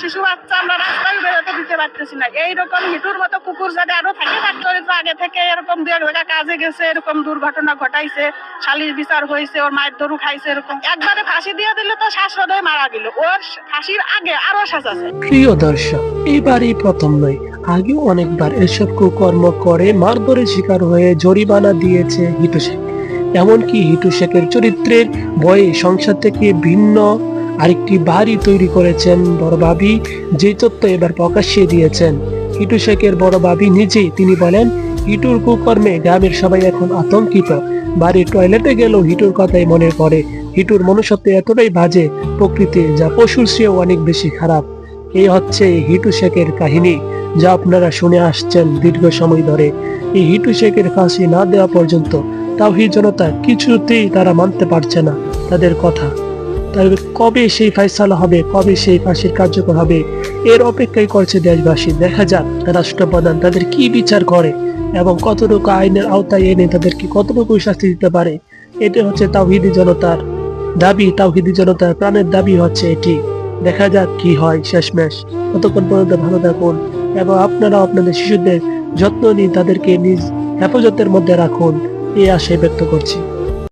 শিশু বাচ্চা আমরা রাস্তায় বেরোতে দিতে পারতেছি না। এইরকম হিটুর মতো কুকুর যদি আরও থাকে থাকতো আগে থেকে এরকম দু এক জায়গায় কাজে গেছে, এরকম দুর্ঘটনা ঘটাইছে, শালির বিচার হয়েছে, ওর মায়ের দরু খাইছে, এরকম। একবারে ফাঁসি দিয়ে দিলে তো শ্বাসরোধে মারা গেল। ওর ফাঁসির আগে আরও সাজা আছে। প্রিয় দর্শক, এবারই প্রথম নয়। আগেও অনেকবার এসব কুকর্ম করে মারধরের শিকার হয়ে জরিমানা দিয়েছে হিটু শেখ। এমনকি হিটু শেখের চরিত্রের বয়ে সংসার থেকে ভিন্ন আরেকটি বাড়ি তৈরি করেছেন বড় ভাবি। যে তথ্য এবার প্রকাশ্যে দিয়েছেন। হিটু শেখের বড় ভাবি নিজেই তিনি বলেন হিটুর কুকর্মে গ্রামের সবাই এখন আতঙ্কিত। বাড়ির টয়লেটে গেলেও হিটুর কথাই মনে পড়ে। হিটুর মনুষ্যত্ব এতটাই বাজে, প্রকৃতি যা পশুর চেয়েও অনেক বেশি খারাপ। এই হচ্ছে হিটু শেখের কাহিনী, যা আপনারা শুনে আসছেন দীর্ঘ সময় ধরে। এই হিটু শেখের ফাঁসি না দেওয়া পর্যন্ত তাও হি জনতা কিছুতেই তারা মানতে পারছে না। তাদের কথা তবে কবে সেই ফাইসালা হবে? কবে সেই ফাঁসির কার্যকর হবে? এর অপেক্ষাই করছে দেশবাসী। দেখা যাক রাষ্ট্রপ্রধান তাদের কি বিচার করে এবং কতটুকু আইনের আওতায় এনে তাদেরকে কতটুকু শাস্তি দিতে পারে? এটা হচ্ছে তাওহিদি জনতার দাবি। তাওহিদি জনতার প্রাণের দাবি হচ্ছে এটি। দেখা যাক কি হয় শেষমেশ। ততক্ষণ পর্যন্ত ভালো থাকুন এবং আপনারা আপনাদের শিশুদের যত্ন নিয়ে তাদেরকে নিজ হেফাজতের মধ্যে রাখুন। এই আশায় ব্যক্ত করছি।